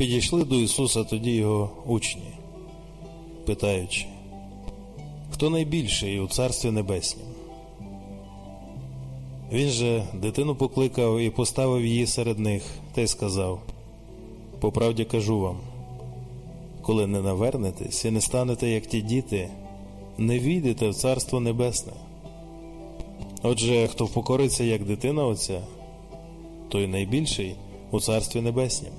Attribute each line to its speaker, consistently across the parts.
Speaker 1: Підійшли до Ісуса тоді його учні, питаючи, хто найбільший у Царстві Небеснім? Він же дитину покликав і поставив її серед них, та й сказав: По правді кажу вам, коли не навернетесь і не станете, як ті діти, не війдете в Царство Небесне. Отже, хто впокориться як дитина Отця, той найбільший у Царстві Небеснім.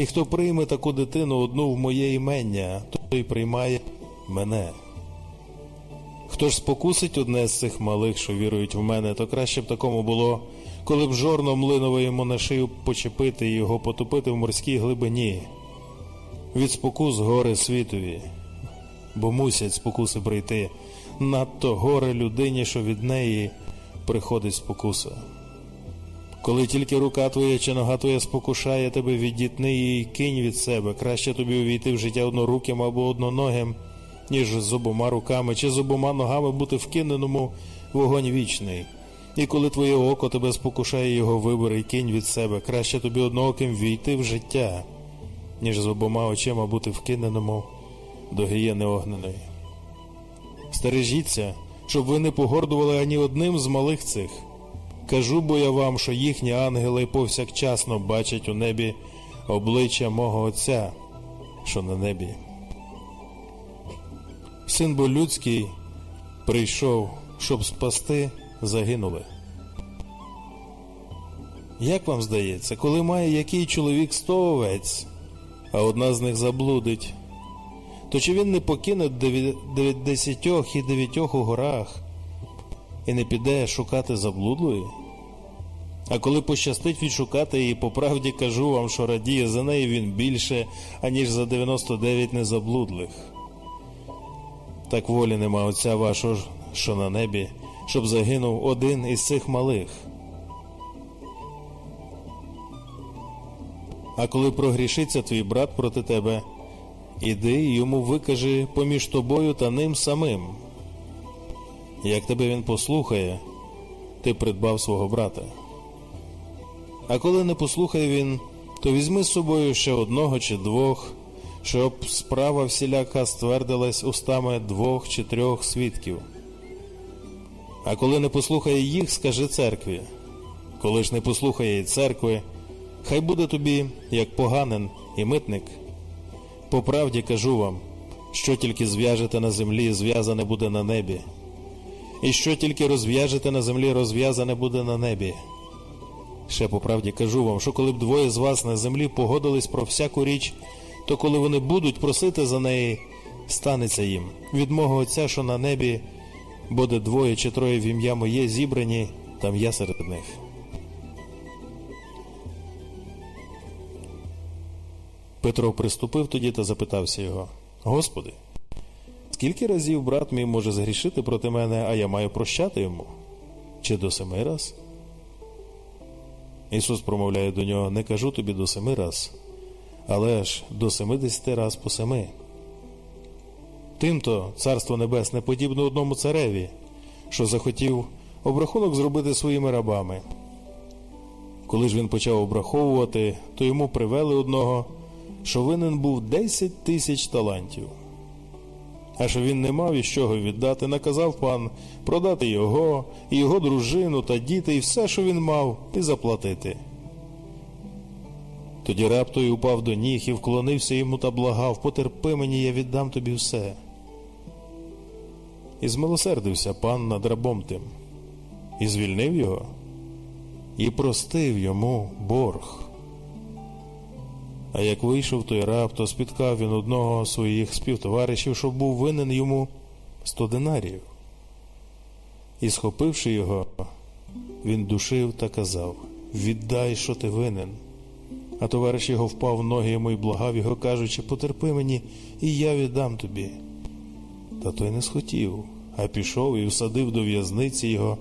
Speaker 1: І хто прийме таку дитину одну в моє імення, той приймає мене. Хто ж спокусить одне з цих малих, що вірують в мене, то краще б такому було, коли б жорно млинове йому на шию почепити і його потопити в морській глибині. Від спокус горе світові, бо мусять спокуси прийти, надто горе людині, що від неї приходить спокуса. Коли тільки рука твоя чи нога твоя спокушає тебе, віддітни її і кинь від себе, краще тобі увійти в життя одноруким або одноногим, ніж з обома руками чи з обома ногами бути вкиненому вогонь вічний. І коли твоє око тебе спокушає, його вибери і кинь від себе, краще тобі однооким війти в життя, ніж з обома очима бути вкиненому до гієни огненої. Стережіться, щоб ви не погордували ані одним з малих цих. Кажу бо я вам, що їхні ангели повсякчасно бачать у небі обличчя мого Отця, що на небі. Син бо людський прийшов, щоб спасти загинули. Як вам здається, коли має який чоловік сто овець, а одна з них заблудить, то чи він не покине дев'ятдесятьох і дев'ятьох у горах і не піде шукати заблудлої? А коли пощастить відшукати її, по правді кажу вам, що радіє за неї він більше, аніж за 99 незаблудлих. Так волі нема Отця вашого, що на небі, щоб загинув один із цих малих. А коли прогрішиться твій брат проти тебе, іди йому викажи поміж тобою та ним самим. Як тебе він послухає, ти придбав свого брата. А коли не послухає він, то візьми з собою ще одного чи двох, щоб справа всіляка ствердилась устами двох чи трьох свідків. А коли не послухає їх, скажи церкві. Коли ж не послухає церкви, хай буде тобі, як поганин і митник. По правді кажу вам, що тільки зв'яжете на землі, зв'язане буде на небі, і що тільки розв'яжете на землі, розв'язане буде на небі. Ще по правді кажу вам, що коли б двоє з вас на землі погодились про всяку річ, то коли вони будуть просити за неї, станеться їм. Від мого Отця, що на небі, буде двоє чи троє в ім'я моє зібрані, там я серед них. Петро приступив тоді та запитався його: Господи, скільки разів брат мій може згрішити проти мене, а я маю прощати йому? Чи до семи раз? Ісус промовляє до нього: Не кажу тобі до семи раз, але ж до семидесяти раз по семи. Тимто царство небесне подібно одному цареві, що захотів обрахунок зробити своїми рабами. Коли ж він почав обраховувати, то йому привели одного, що винен був десять тисяч талантів. А що він не мав із чого віддати, наказав пан продати його, і його дружину та діти, і все, що він мав, і заплатити. Тоді раб той упав до ніг і вклонився йому та благав Потерпи мені, я віддам тобі все. І змилосердився пан над рабом тим, і звільнив його, і простив йому борг. А як вийшов той раб, то спіткав він одного своїх співтоваришів, що був винен йому сто динарів. І, схопивши його, він душив та казав Віддай, що ти винен. А товариш його впав в ноги йому і благав його, кажучи, потерпи мені, і я віддам тобі. Та той не схотів, а пішов і всадив до в'язниці його,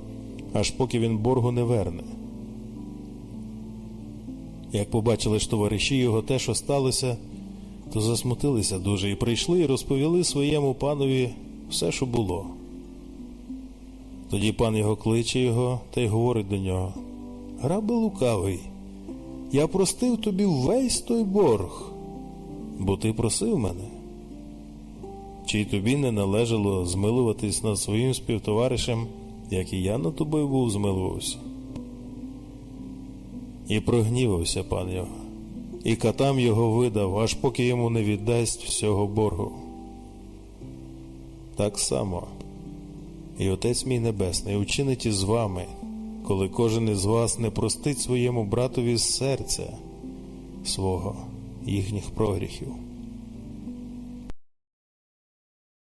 Speaker 1: аж поки він боргу не верне. Як побачили ж товариші його те, що сталося, то засмутилися дуже і прийшли і розповіли своєму панові все, що було. Тоді пан його кличе його та й говорить до нього: Раби лукавий, я простив тобі весь той борг, бо ти просив мене. Чи й тобі не належало змилуватись над своїм співтоваришем, як і я над тобою був змилувався? І прогнівався пан його, і катам його видав, аж поки йому не віддасть всього боргу. Так само і Отець мій Небесний учинить із вами, коли кожен із вас не простить своєму братові з серця свого їхніх прогріхів.